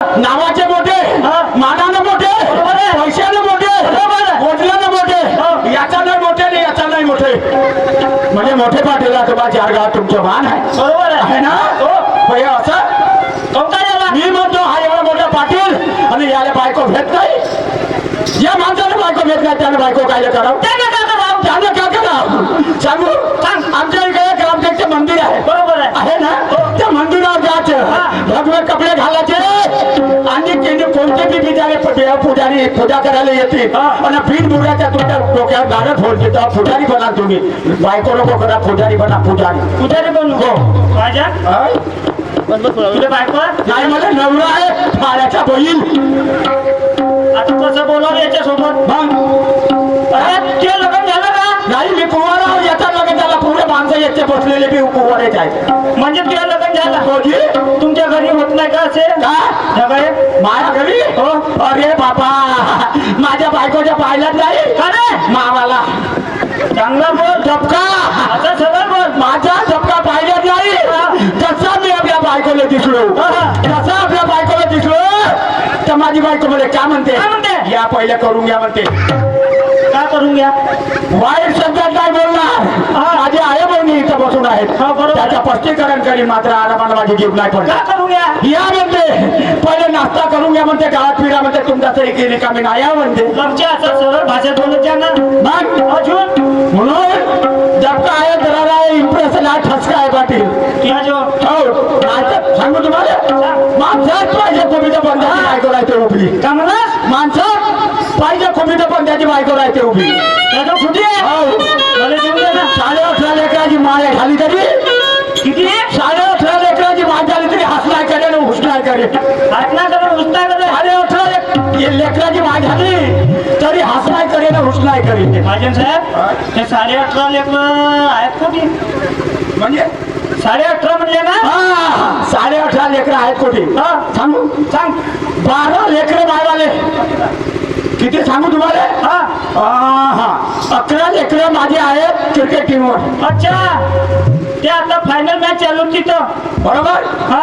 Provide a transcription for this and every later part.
नावाचे मोठे मानानं मोठे पैशानं मोठे वडिलांना मोठे याचा नाही मोठे आणि याचा नाही मोठे. म्हणजे मोठे पाटील तुम्हा चार गावात तुमचं मान आहे. बरोबर आहे. ना? होय असं? तो काय झाला मी म्हणतो हा एवढा मोठा पाटील आणि याला बायको भेट नाही. या माणसाने बायको भेट नाही त्याने बायको काय करावं? त्यानं काय करावं? त्यानं काय करावं? सांगू? सांग. आमच्या मंदिर आहे. बरोबर आहे. ना? त्या मंदिरावर जायचं भगवे कपडे घालायचे. आणि त्यांनी कोणते बी बिचारे पुजारी पूजा करायला येते आणि पीठ मुराच्या तुमच्या डोक्यावर गाणं फोडते तेव्हा पुजारी बना तुम्ही. बायको नको करा पुजारी बना पुजारी पुजारी बनू. हो. माझ्या हा? तुला बायको? नाही मला नवरा आहे. माळ्याचा बहीण आता कसं बोलावं याच्या सोबत मग ते लग्न झालं का? नाही मी कुवारा याचा माणसं येते बसलेले बी कुवारेच आहेत. म्हणजे तुझं लग्न झालं? कोणी तुमच्या घरी होत नाही का असे? का? माझ्या घरी? हो. अरे बाबा माझ्या बायकोच्या पाहिल्यात नाही? का रे? मावाला चांगला बोल. झपका. आता सरळ बोल. माझा झपका पाहिल्यात नाही? जसा मी आपल्या बायकोला दिसलो जसा आपल्या बायकोला दिसलो तर माझी बायको मध्ये काय म्हणते? काय म्हणते? या पहिले करून घ्या म्हणते. काय करून घ्या वाईट शब्दात नाही बोलणार? माझे आहे बहिणी इथं बसून आहेत. हा. त्याच्या स्पष्टीकरण करी मात्र आरामाला माझी जीव नाही काय पडणार. करून घ्या या म्हणते. पहिले नाश्ता करून घ्या म्हणते गावात फिरा म्हणते तुमच्या तरी की रिकामी नाही या म्हणते. आमच्या असं सरळ भाषेत बोलत जा ना. मग? अजून? म्हणून जब का आहे जरा इम्प्रेशन आहे ठसका आहे पाटील. हो. सांगू तुम्हाला? माणसाच पाहिजे कोबीच्या बंधाची बायको राहते उभी का म्हणलास माणसं पाहिजे कोबीच्या बंधाची बायको राहते उभी. त्याचं फुटी आहे? हो. साडे अठरा लेकराची माय झाली तरी. किती? साडे अठरा लेकराची माय झाली तरी हसलाय करे हुसलाय करे. हातना करून उचताय का साडे अठरा लेकराची माय झाली तरी हसलाय करे ना हुसलाय करे. महाजन साहेब ते साडे अठरा लेकर आहेत कुठे म्हणजे? साडे अठरा म्हणले ना? हा साडे अठरा लेकर आहेत कोठी हा. सांगू? सांग. बारा लेकर मायवाले किती सांगू तुम्हाला? हा. अकरा लेकर माझे आहेत क्रिकेट टीमवर अच्छा. ते आता फायनल मॅच चालू होती तिथं बरोबर? हा.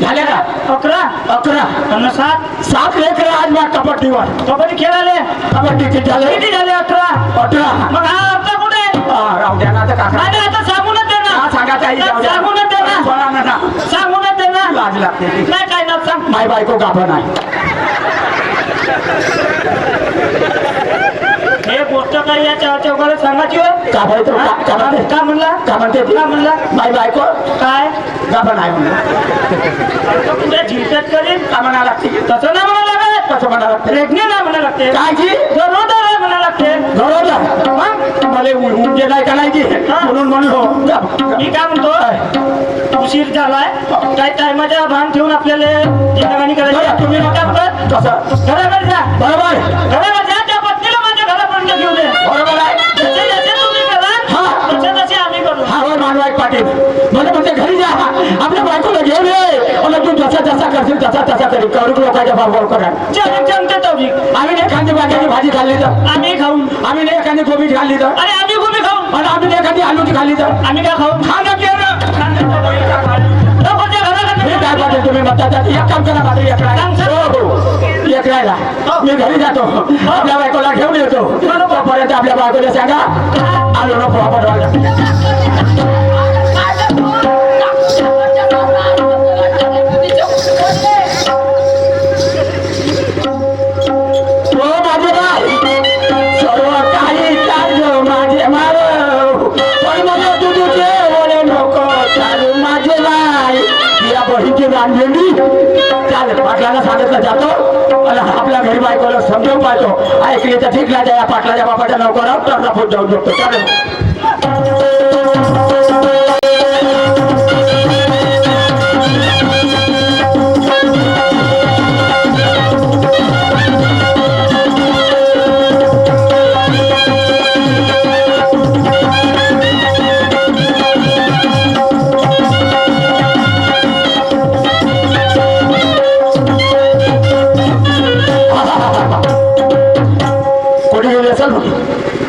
झाले का? अकरा. अकरा. आणि सात? सात लेकर आज माझ्या कबड्डीवर. कबड्डी खेळाले. कबड्डी किती झाले? किती झाले अठरा अठरा. मग हा अर्धा कुठे? हा, राहू द्या ना आता काका. नाही नाही, आता सांगूनच दे हा, सांगा ताई जाऊ द्या. सांगूनच दे ना. बोला ना ना. सांगूनच दे ना. लाज लागते. नाही काय ना सांग. माय बायको गाभण आहे. हे गोष्ट काही या चहा चौकाला सांगायची होय का म्हणते का- का म्हणते का म्हणला? का म्हणते म्हणला? माय बायको? काय? आहे म्हणून तुझ्या झिरकत करीन. का म्हणा लागते? तसं नाही म्हणा लागत. कसं म्हणा लागते. नाही म्हणा लागते. काय आहे म्हणा लागते गरोदर मग मला उ- उंचे नाही का नाही की म्हणून म्हणलो मी काय म्हणतो? उशीर झालाय. काय टायमाच्या भान ठेवून आपल्याला करायची तुम्ही काय म्हणतात कसं घराकडे जा. बरोबर. घराकडे जा. त्या पत्नीला माझ्या घरापर्यंत घेऊन ये. बरोबर आहे. जसे जसे तुम्ही करा हा. हा पाटील. घरी जा. आपल्या बायकोला घेऊन ये. जसा जसा करशील तसा तसा करी करू लोकांच्या भाव करा. जम- जमते तवरी आम्ही एखादी वांग्याची भाजी खाल्ली तर. आम्ही खाऊ. आम्ही एखादी कोबी खाल्ली तर. अरे आम्ही गोबी खाऊ. आणि आम्ही एखादी आलूची खाल्ली तर. आम्ही काय खाऊ? खाणं काय पाटील तुम्ही म्हणता एक काम करा माझं एक राहिला. हो हो. एक राहिला. मी घरी जातो. आपल्या बायकोला घेऊन येतो. तोपर्यंत आपल्या बायकोला सांगा आलो नको आपण आणलेली. त्या पाटलाला सांगितलं जातो. आणि आपल्या घरी बायकोला समजावून पाहतो. ऐकली तर ठीक नाही त्या पाटलाच्या बापाच्या नोकरावर तर फोन जाऊन शकतो चालेल.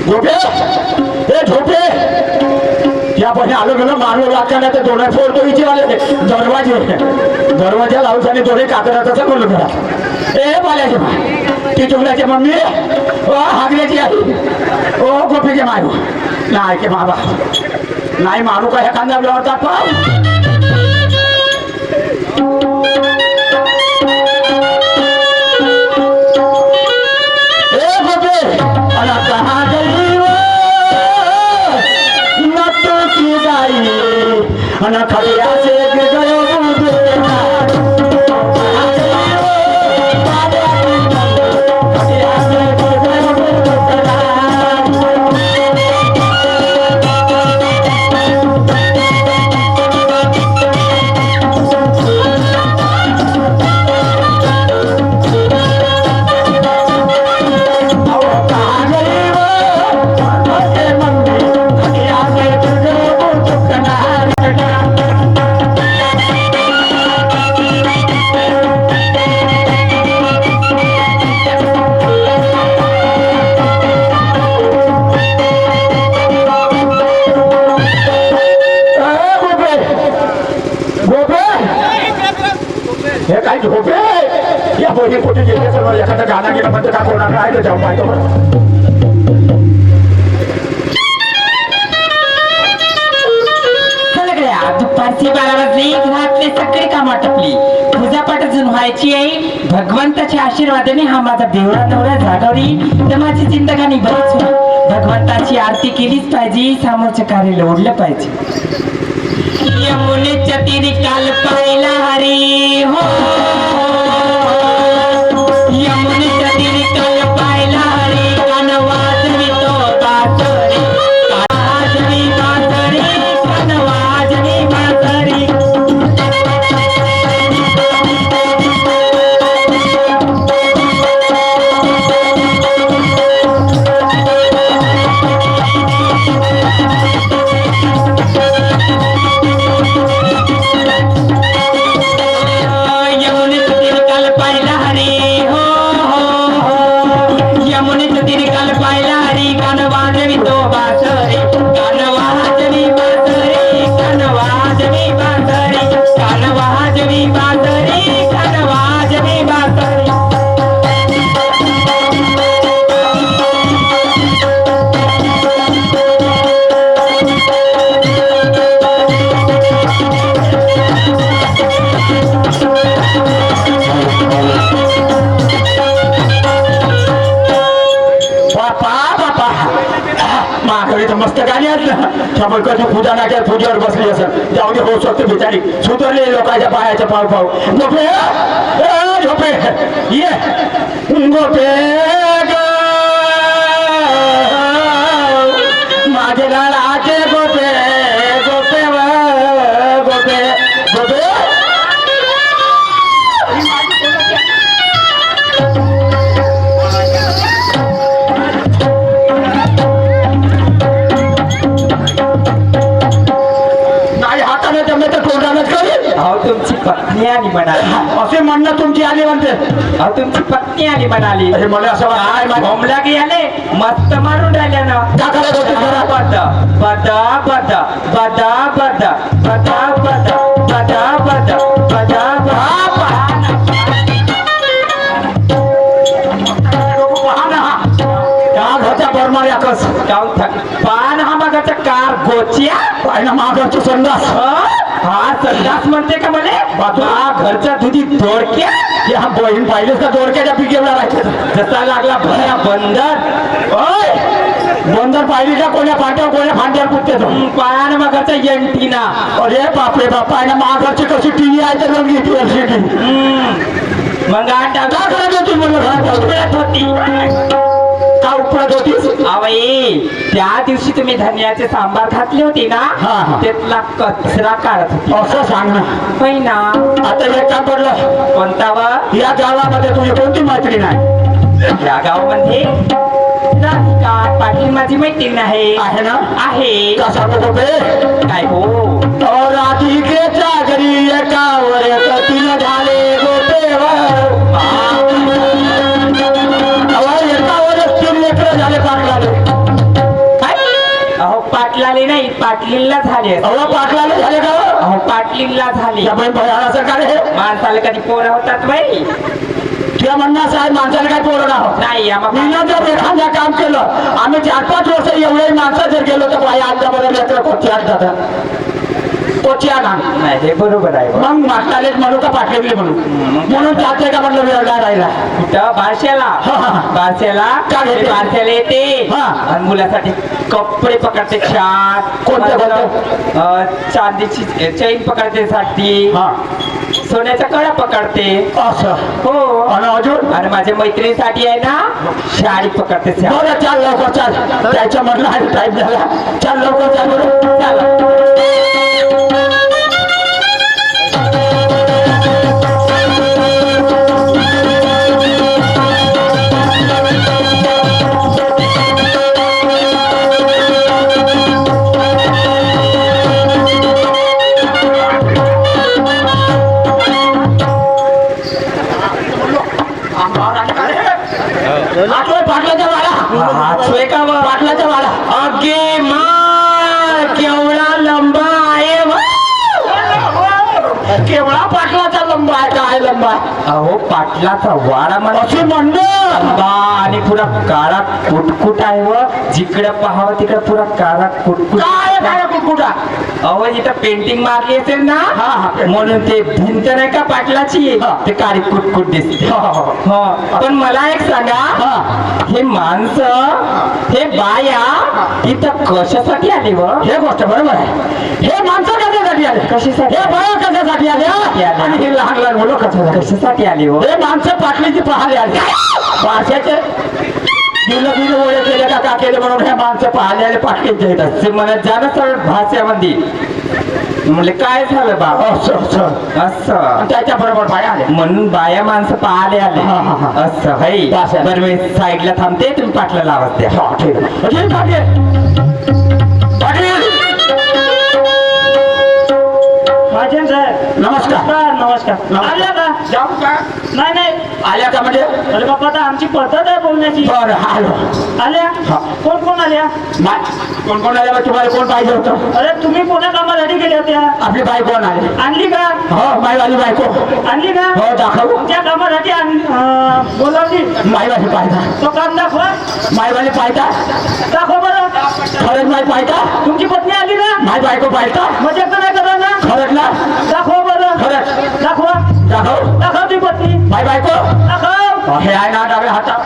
झोपे. हे झोपे. या आपण आलो गेलो मारलो लागता नाही तर दोन्ही फोडतो विचारले दरवाजे. दरवाजा लावून दोन्ही कातरा तसं बोललो घरा ए बाल्याचे माय. ती चुकल्याची मम्मी. ओ हागल्याची आई. ओ गोपीचे माय. नाही के बाबा. नाही मारू का एखाद्या आपल्यावर पाव খানা খাটিয়া माझा बेवडा नवरा जागवली तर माझी चिंतकानी बरीच भगवंताची आरती केलीच पाहिजे सामोरच्या कार्य लोडलं पाहिजे. यमुनेच्या तिरी काल पाहिला हरी हो. त्यामुळे पूजा ना केली पूजेवर बसली असं. जाऊ दे होऊ शकते बिचारी. सुधरले लोकांच्या पायाच्या पाव पाव झोपे झोपे. ये. झोपे हाताने जमले तर तोंडानच करेल अहो तुमची पत्नी आली म्हणाली असे म्हणणं तुमची आली म्हणते अहो तुमची पत्नी आली म्हणाली अरे मला असं काय वाटतं भोमला गेले मस्त मारून राहिल्या ना का करत होती घरात? बदा बदा बदा बदा बदा बदा बदा बदा बदा बदा बदा लोकं पहा ना त्या घरच्या बरमाऱ्या कस थक हा मागाचा मागरची संडास. हं? संडास म्हणते का म्हणे? बाजू- हा घरचा दुधी दोडक्या या बहीण पाहिलेच का दोडक्याच्या पिकेला राहायचं जसा लागला भया बंदर. ओय! बंदर पाहिली का कोण्या फाट्यावर कोण्या फाट्यावर कुठते तो. पान मागाचा एंटीना अरे बापरे बापा आहे ना मागरची कशी टीव्ही आहे तर रंगी टी एलसीडी मग आटा का करत होती म्हणलं घरात? उघडत होती. आवई त्या दिवशी तुम्ही धन्याचे सांबार घातले होते ना हा, हा. त्यातला कचरा काढत होती. असं सांग ना. होय ना. आता एक काम पडलं कोणता व? या गावामध्ये तुझी कोणती मैत्रीण आहे? या गावामध्ये राधिका पाटील माझी मैत्रीण आहे. आहे ना? आहे. का सांगत होते काय हो? अहो, राधिकेच्या घरी एकावर एक तीन झाले गोपेवर झाले पाटलाले अहो पाटलाले नाही पाटलीला झाले. अहो पाटलाला झाले का? हो? अहो पाटलीला झाली. या बाई भयाला का रे माणसाला कधी पोरं होतात बाई? तुझ्या म्हणणं असं आहे माणसाला काय पोरं ना हो नाही आम्हा मी जर एखाद्या काम केलं. आम्ही चार पाच वर्ष एवढे माणसं जर गेलो तर बाई आमच्यामध्ये लेकर कोची आणतात कोची आणा नाही हे बरोबर आहे. बा. मग मागतालेच म्हणू का पाठवली म्हणू म्हणून चालते का म्हटलं वेळ राहिला. कुठं? बारशेला. हा, हा. बारशेला? का घेते? ते बारशेला येते. हा. आणि मुलासाठी कपडे पकडते चार कोणते, कोणते? चांदीची चैन पकडते साठी हा. सोन्याचा कळा पकडते. असं. हो. आणि अजून? आणि माझ्या मैत्रिणीसाठी आहे ना शाडी पकडते. बरं चाल लवकर चाल. त्याच्या म्हटलं टाईम झाला. चाल लवकर चाल बरं. चाल. वाडा हातोय का व? पाटलाच्या वाडा अगे मा केवढा लंबा आहे व. केवढा लंबा अहो पाटलाचा वाडा लंबा आणि पुरा काळा कुटकुट आहे व जिकडे पाहावं तिकडे पुरा काळा कुटकुट. काय काय कुकुटा अहो इथं पेंटिंग मारली असेल ना? हा, हा. म्हणून ते भिंत नाही का पाटलाची. ते काळी कुटकुट दिसते. पण मला एक सांगा हा. हे माणसं हे बाया इथं कशासाठी आली व? हे गोष्ट बरोबर आहे. हे माणसं कशासाठी आले? कशासाठी? हे बाया कशासाठी आले आले. आणि हे लहान लहान मुलं कशासाठी? कशासाठी आली हो? हे माणसं पाटलीची पाहायला आले. भाषाचे दिलं दिलं ओळे केले का का केले म्हणून हे माणसं पाहायला आले पाटलीचे येतात ते मला जाणं सर भाषेमध्ये म्हणले काय झालं बाबा असं असं. असं. त्याच्या बरोबर बाया आले म्हणून बाया माणसं पाहाले आले. असं हाय. बरं मी साईडला थांबते तुम्ही पाटला आवाज द्या. ठीक आहे. माझे साहेब नमस्कार. नमस्कार नमस्कार. आल्या का? जाऊ का? नाही नाही. आल्या का म्हणजे? अरे बाप्पा आता आमची पद्धत आहे बोलण्याची. बरं आलो. आल्या? हा. कोण कोण आल्या? मा- कोण कोण आल्या? बरं? तुम्हाला कोण पाहिजे होतं? अरे तुम्ही कोणा कामासाठी गेल्या होत्या. आपली बाई कोण आली आणली का? हो माईवाली बायको. आणली का? हो दाखवू. त्या कामासाठी आण- अं, बोलावली. माईवाली पाहिजा तो काम दाखवा. माईवाली पाहिजा दाखवा बरं. खरंच माई पाहिजा तुमची पत्नी आली ना? माई बायको पाहिजा मजा तर नाही करा ना? दाखवा बरं. खरंच. दाखवा. दाखव. दाखव ती पत्नी माई बायको दाखव. हे आहे ना डाव्या हातात.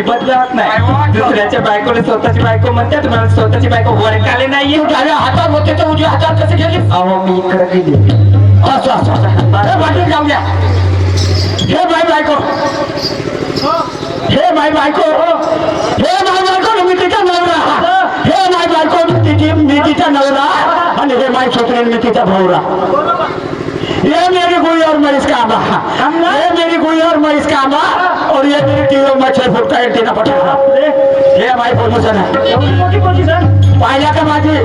टाका तुम्ही बदलवत नाही. दुसऱ्याच्या बायकोने स्वतःची बायको म्हणत्या तुम्हाला स्वतःची बायको वळकाले नाहीये. डाव्या हातात होते तर उजव्या हातात कसे गेली अहो मी इकडे गेली. असं असं हे पाटील जाऊ द्या. हे माई बायको. हे माई बायको. हे माई बायको मी तिचा नवरा हे माई बायको मी तिची मी तिचा नवरा आणि हे माई छोकरी मी तिचा भाऊरा ये मेरी गुई और मैं इसका आमा ये मेरी गुई और मैं इसका आमा और ये मेरी टीओ में छह फुट का एंटीना हे। पोझिशन आहे एवढी मोठी पोझिशन पाहिल्या का माझी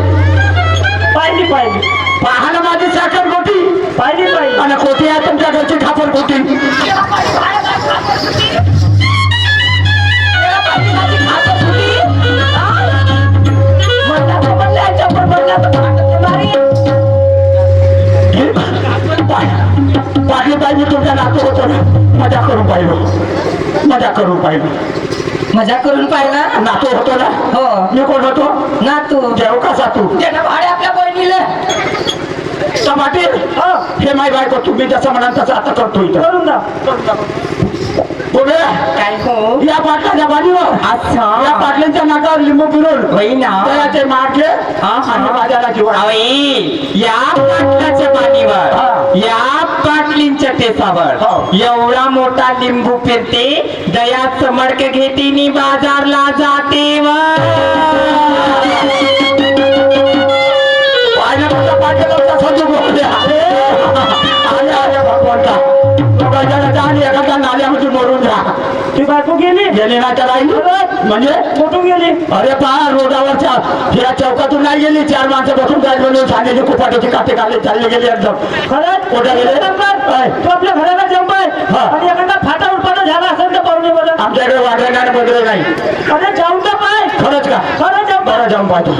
पाहिली पाहिली पाहा माझी साखर कोटी पाहिली पाहिली आणि कोटी आहे तुमच्या घरची खापर कोटी पाहिजे मजा करून पाहिलो. मजा करून पाहिला? नातू होतो ना? हो. मी कोण होतो? ना तू जेव कसा तू त्यानं भाडे आपल्या बहिणीला. तर पाटील हे माय बायको तुम्ही जसं म्हणाल तसं आता करतो इथं. करून दाव पुढे काय हो? या पाटलाच्या बाजूवर अच्छा. या पाटलांच्या नाकावर लिंबू फिरून. होई ना. आणि जीवन या पाटलाच्या. पाणीवर या पाटलींच्या टेसावर हो. एवढा मोठा लिंबू फिरते दयाच मडक घेते नी बाजारला जाते व ती बायको गेली? गेली ना त्याला म्हणजे? कुठून गेली? अरे पहा रोडावरच्या या चौकातून नाही गेली. चार माणसं बसून जायला म्हणून ठाण्याची कुपाटीची काटे काढले चालले गेले एकदम. खरंच? कुठे गेले? तू आपल्या घराला हा. आणि एखादा फाटा उठपाटा झाला असेल तर पाहुणे बरं. आमच्याकडे वाढलं नाही बदल नाही. अरे जाऊन तर पाय. खरंच का? खरं जाऊन बरं जाऊन पाहतो.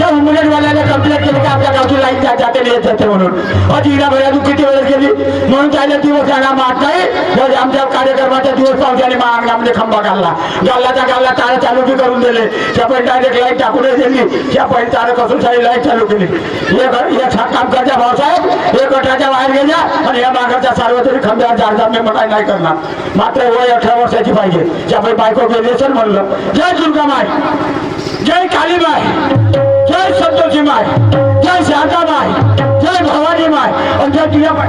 त्या उमरेडवाल्याला कंप्लेंट केली की आपल्या गावची लाइट त्या जाते येत जाते म्हणून. अति हिरा भैया तू किती वेळेस गेली? म्हणून त्याला दिवस जाणार मात नाही. आमच्या कार्यक्रमाच्या दिवस पावसाने मग खंबा घालला. गाल्लाच्या गाल्ला तारा चालू बी करून दिले. त्या पण डायरेक्ट लाइट टाकून दिली. त्या पण तारा कसून सारी लाइट चालू केली. एक एक काम करत्या भाऊसाहेब एक गटाच्या बाहेर गेल्या आणि या मागाच्या सार्वजनिक खंब्यावर जारजाम मी म्हणाय नाही करणार. मात्र वय अठरा वर्षाची पाहिजे. त्या त्यामुळे बायको गेली असेल म्हणलं. जय दुर्गा माय जय कालीमाय जय संतोषी माय जय शारदा माय जय भवानी माय आणि जय तुझ्या माय.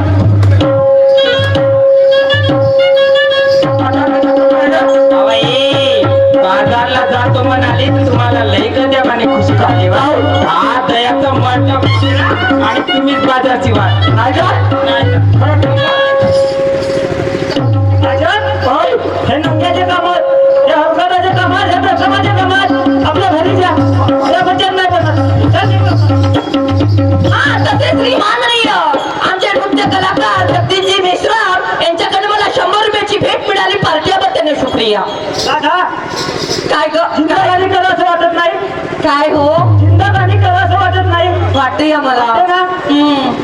हा. आणि तुम्हीच बाजारची वाट. नाही का? तसेच श्रीमाननीय आमचे नृत्य कलाकार जगदीशजी मेश्राम यांच्याकडे मला शंभर रुपयाची भेट मिळाली पार्टीबद्दल शुक्रिया. राधा काय ग? जिंदागानी करा असं वाटत नाही. काय हो? करा असं वाटत नाही. वाटते मला.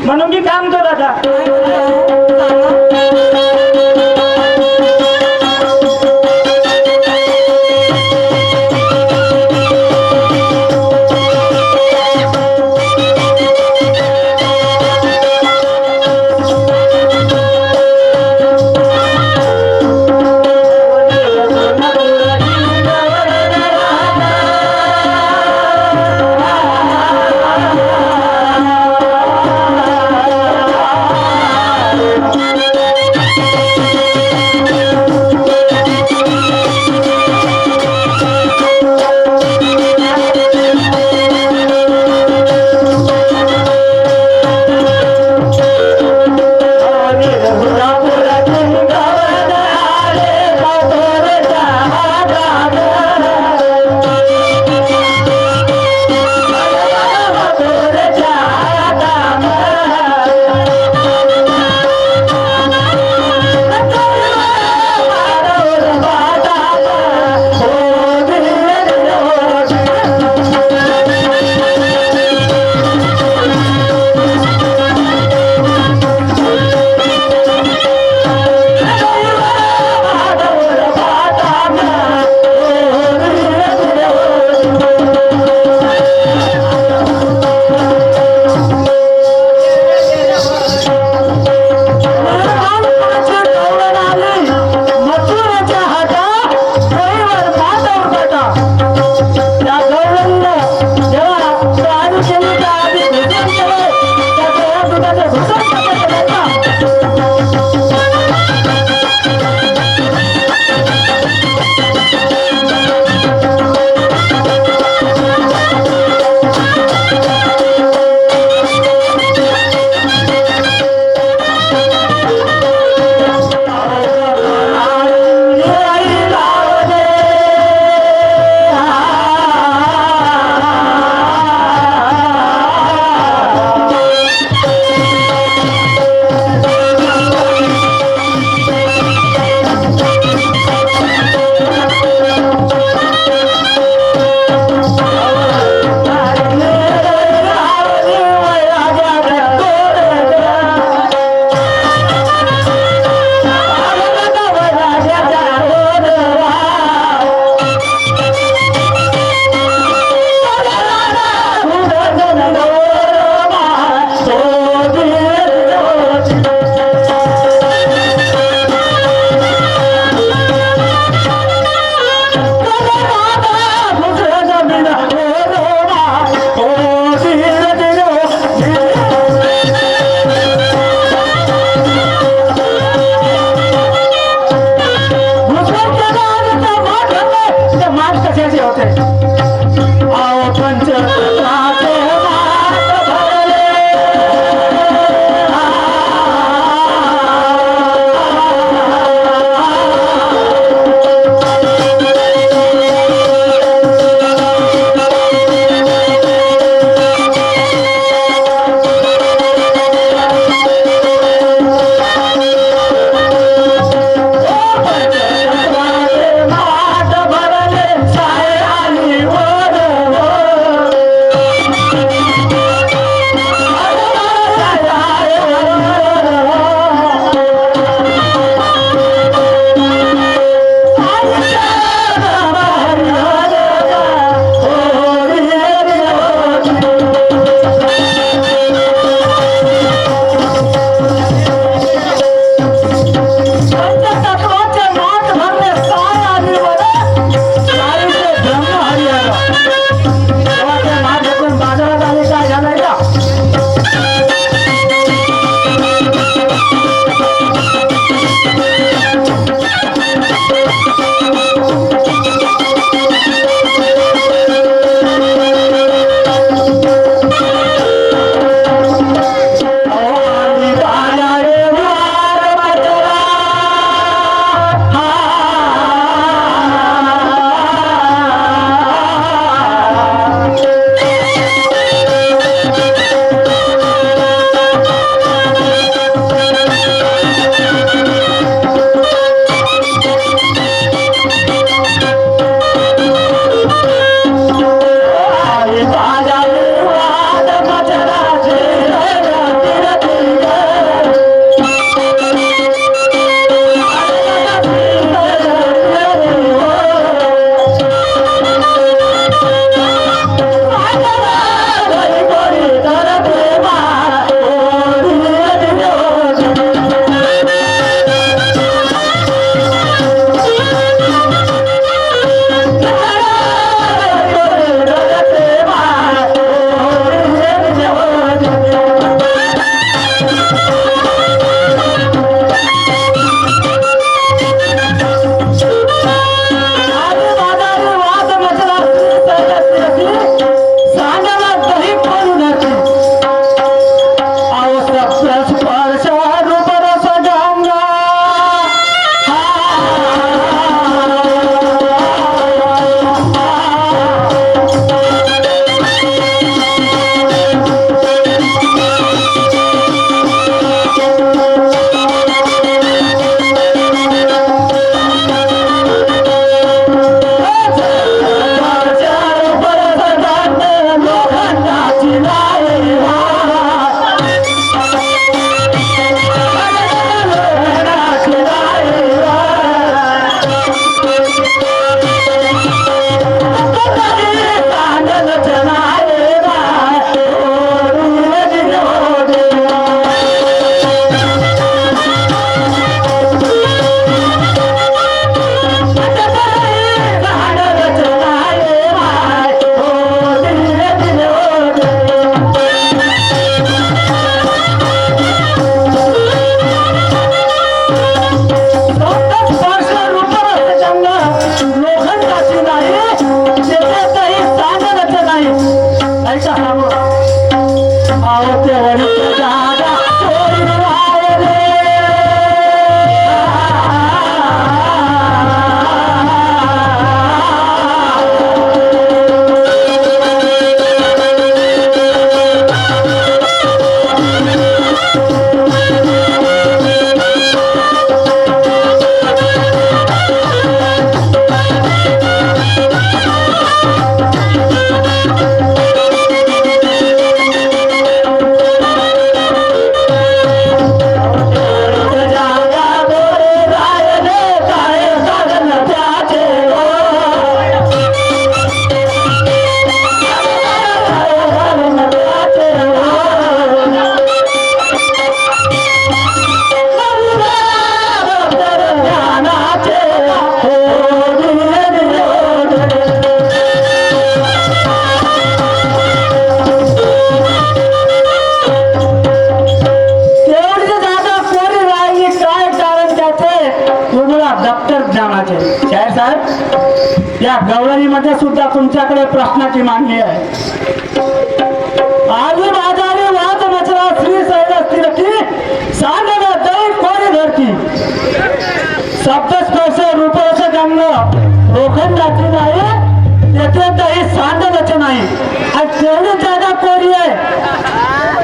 म्हणून मी काम करतो राधा.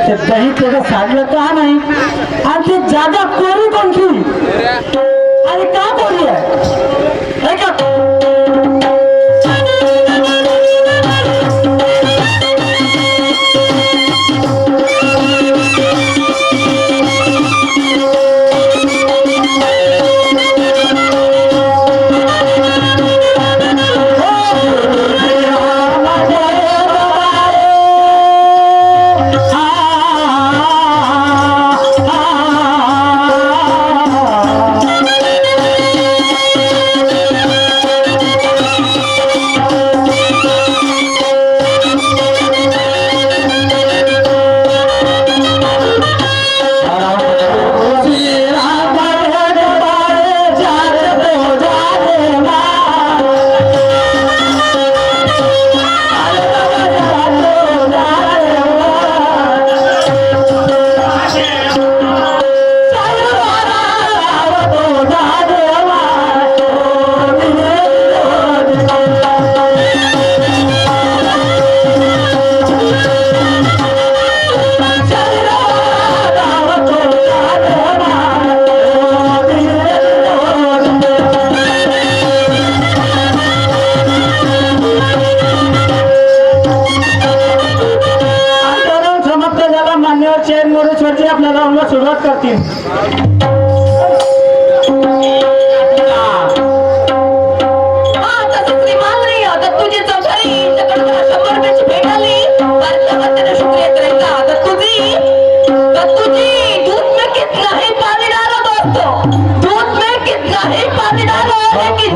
ते सही त्याचं साधलं का नाही? आणि ते जागा कोणी कोणती आणि का कोणी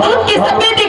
उनकी सभी